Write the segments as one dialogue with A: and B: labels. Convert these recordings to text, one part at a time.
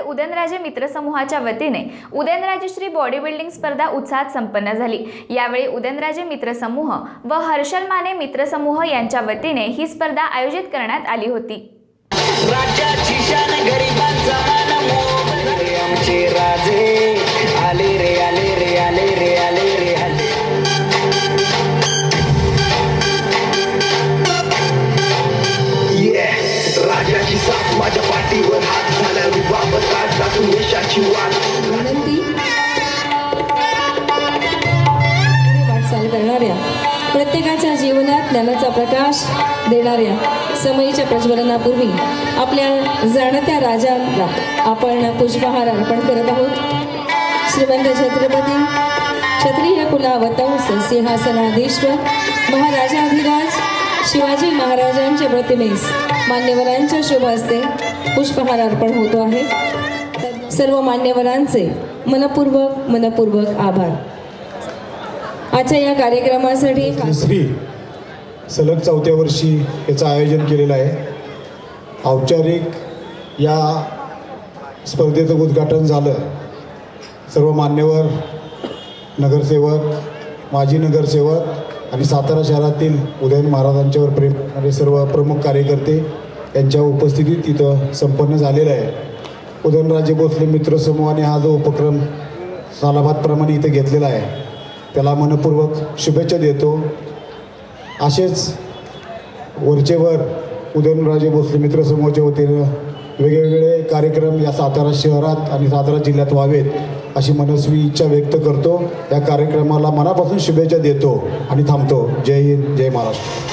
A: उदयनराजे मित्र समूहाच्या वतीने उदयनराजेश्री बॉडी बिल्डिंग स्पर्धा उत्साहात संपन्न झाली. यावेळी उदयनराजे मित्रसमूह व हर्षल माने मित्रसमूह यांच्या वतीने ही स्पर्धा आयोजित करण्यात आली होती.
B: राजे.
C: प्रकाश देणाऱ्या समयीच्या प्रज्वलनापूर्वी आपल्या जाणत्या राजाला आपण पुष्पहार अर्पण करत आहोत. श्रीमंत छत्रपती क्षत्रिय कुलावतंस सिंहासनाधीश्वर महाराजाधिराज शिवाजी महाराजांच्या प्रतिमेस मान्यवरांच्या शुभ हस्ते पुष्पहार अर्पण होतो आहे. सर्व मान्यवरांचे मनपूर्वक मनपूर्वक आभार. आजच्या या कार्यक्रमासाठी
D: श्री सलग चौथ्या वर्षी याचं आयोजन केलेलं आहे. औपचारिक या स्पर्धेचं उद्घाटन झालं. सर्व मान्यवर नगरसेवक माजी नगरसेवक आणि सातारा शहरातील उदयन महाराजांच्यावर प्रेम करणारे सर्व प्रमुख कार्यकर्ते यांच्या उपस्थितीत तिथं संपन्न झालेलं आहे. उदयनराजे भोसले मित्रसमूहाने हा जो उपक्रम सालाबादप्रमाणे इथं घेतलेला आहे त्याला मनपूर्वक शुभेच्छा देतो. असेच वरचेवर उदयनराजे भोसले मित्रसमूहाच्या वतीनं वेगवेगळे कार्यक्रम या सातारा शहरात आणि सातारा जिल्ह्यात व्हावेत अशी मनस्वी इच्छा व्यक्त करतो. या कार्यक्रमाला मनापासून शुभेच्छा देतो आणि थांबतो. जय हिंद जय Maharashtra.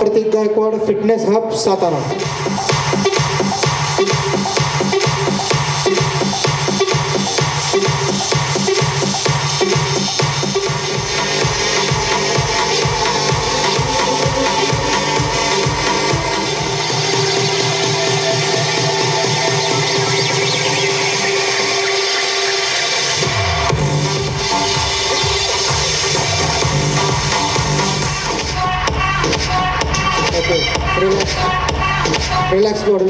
D: Prateek Gaikwad fitness hub Satara. Relax body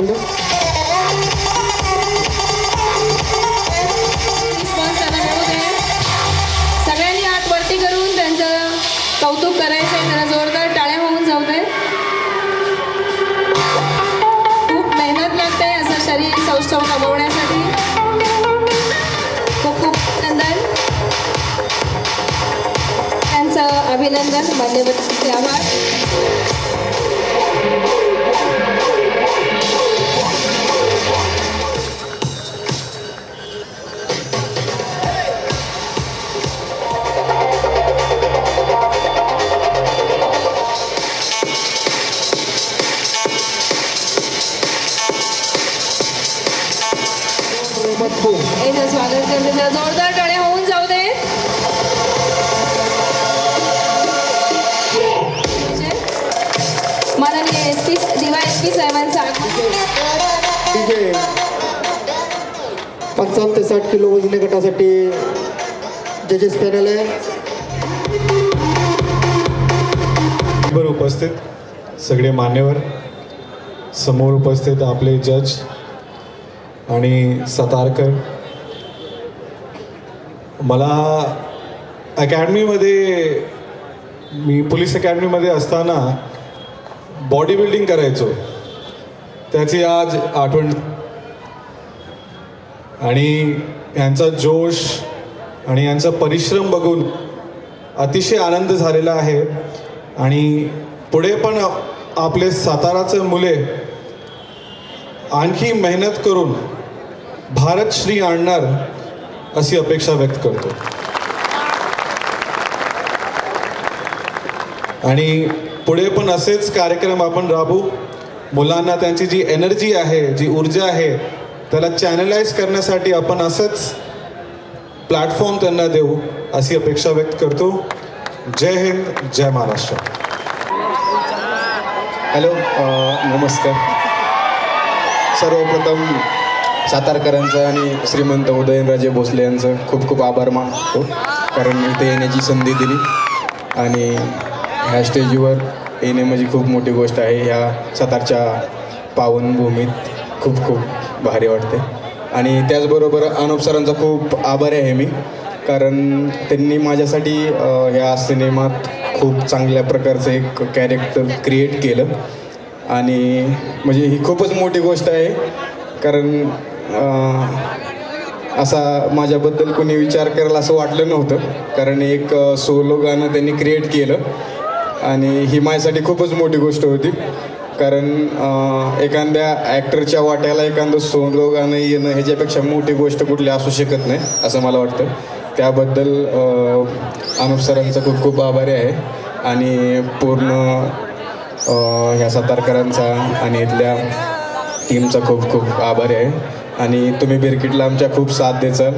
C: response सगळ्यांनी हात वरती करून त्यांचं कौतुक करायचं आहे त्यांना जोरदार टाळ्या होऊन जाऊ दे. खूप मेहनत लागते असं शरीर सौष्ठव कमवण्यासाठी. खूप खूप अभिनंदन त्यांचं अभिनंदन मान्यवरांचे आभार पी साहेबांचा
D: पंचावन्न ते साठ किलो वजनी गटासाठी जजेस पॅनल आहे.
E: उपस्थित सगळे मान्यवर समोर उपस्थित आपले जज आणि सतारकर. मला अकॅडमीमध्ये मी पोलीस अकॅडमीमध्ये असताना बॉडी बिल्डिंग करायचो. त्याची आज आठवण. आणि यांचा जोश आणि यांचा परिश्रम बघून अतिशय आनंद झालेला आहे. आणि पुढे पण आपले साताराचे मुले आणखी मेहनत करून भारत श्री आणणार अशी अपेक्षा व्यक्त करतो. आणि पुढे पण असेच कार्यक्रम आपण राबू. मुलांना त्यांची जी एनर्जी आहे जी ऊर्जा आहे त्याला चॅनलाइज करण्यासाठी आपण असंच प्लॅटफॉर्म त्यांना देऊ अशी अपेक्षा व्यक्त करतो. जय हिंद जय महाराष्ट्र.
F: हॅलो नमस्कार. सर्वप्रथम सातारकरांचं आणि श्रीमंत उदयनराजे भोसले यांचं खूप खूप आभार मानतो. कारण इथे येण्याची संधी दिली. आणि ह्या स्टेजवर येणे म्हणजे खूप मोठी गोष्ट आहे. ह्या सातारच्या पावनभूमीत खूप खूप भारी वाटते. आणि त्याचबरोबर अनुप सरांचा खूप आभारी आहे मी. कारण त्यांनी माझ्यासाठी ह्या सिनेमात खूप चांगल्या प्रकारचं एक कॅरेक्टर क्रिएट केलं. आणि म्हणजे ही खूपच मोठी गोष्ट आहे. कारण असा माझ्याबद्दल कोणी विचार करायला असं वाटलं नव्हतं. कारण एक सोलो गाणं त्यांनी क्रिएट केलं. आणि ही माझ्यासाठी खूपच मोठी गोष्ट होती. कारण एखाद्या ॲक्टरच्या वाट्याला एखादं सोलो गाणं येणं ह्याच्यापेक्षा मोठी गोष्ट कुठली असू शकत नाही असं मला वाटतं. त्याबद्दल अनुप सरांचा खूप खूप आभारी आहे. आणि पूर्ण ह्या सातारकरांचा आणि इथल्या टीमचा खूप खूप आभारी आहे. आणि तुम्ही बिरकिटला आमच्या खूप साथ द्याचाल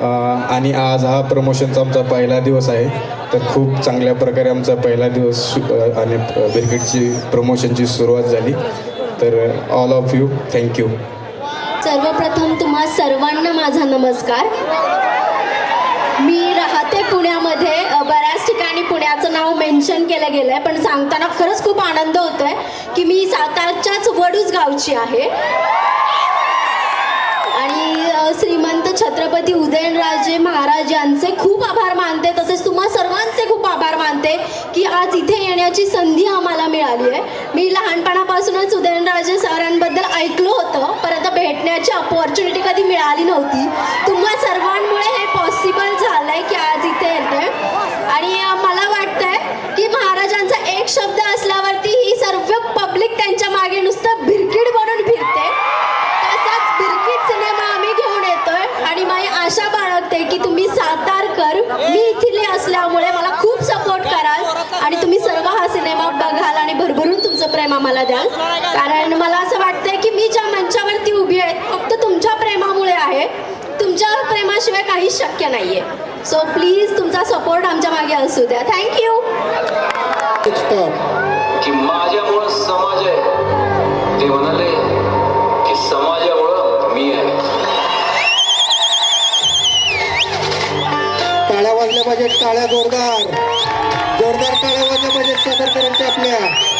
F: आणि आज हा प्रमोशनचा आमचा पहिला दिवस आहे. तर खूप चांगल्या प्रकारे आमचा पहिला दिवस आणि क्रिकेटची प्रमोशनची सुरुवात झाली. तर ऑल ऑफ यू थँक्यू
G: सर्वप्रथम तुम्हा सर्वांना माझा नमस्कार. मी राहते पुण्यामध्ये. बऱ्याच ठिकाणी पुण्याचं नाव मेन्शन केलं गेलं आहे पण सांगताना खरंच खूप आनंद होतो आहे की मी सातारच्याच वडूज गावची आहे. श्रीमंत छत्रपती उदयनराजे महाराज यांचे खूप आभार मानते. तसेच तुम्हा सर्वांचे खूप आभार मानते की आज इथे येण्याची संधी आम्हाला मिळाली आहे. मी लहानपणापासूनच उदयनराजे सरांबद्दल ऐकलं होतं. परंतु भेटण्याची अपॉर्च्युनिटी कधी मिळाली नव्हती. तुम्हा सर्वांमुळे हे पॉसिबल झालं आहे की आज इथे येते आणि मला वाटतंय की महाराजांचा एक शब्द असल्यावरती ही सर्व पब्लिक त्यांच्या मागे नुसतं भिरकीड बनून फिरते तसाच बिरकीट सिनेमा आम्ही घेऊन येतोय आणि मी आशा बाळगते की तुम्ही सातारकर मी इथले असल्यामुळे मला खूप सपोर्ट कराल आणि तुम्ही सर्व हा सिनेमा बघाल आणि भरभरून तुमचं प्रेम आम्हाला द्याल. कारण मला असं वाटतंय की मी ज्या मंचावरती उभी आहे फक्त तुमच्या प्रेमामुळे आहे. तुमच्या प्रेमाशिवाय काहीच शक्य नाहीये. सो प्लीज तुमचा सपोर्ट आमच्या मागे असू द्या. थँक्यू
H: की माझ्यामुळं समाज आहे. ते म्हणाले की समाजामुळं मी आहे.
I: टाळ्या वाजल्या पाहिजे टाळ्या जोरदार. जोरदार टाळ्या वाजल्या पाहिजे सातारकरांच्या आपल्या.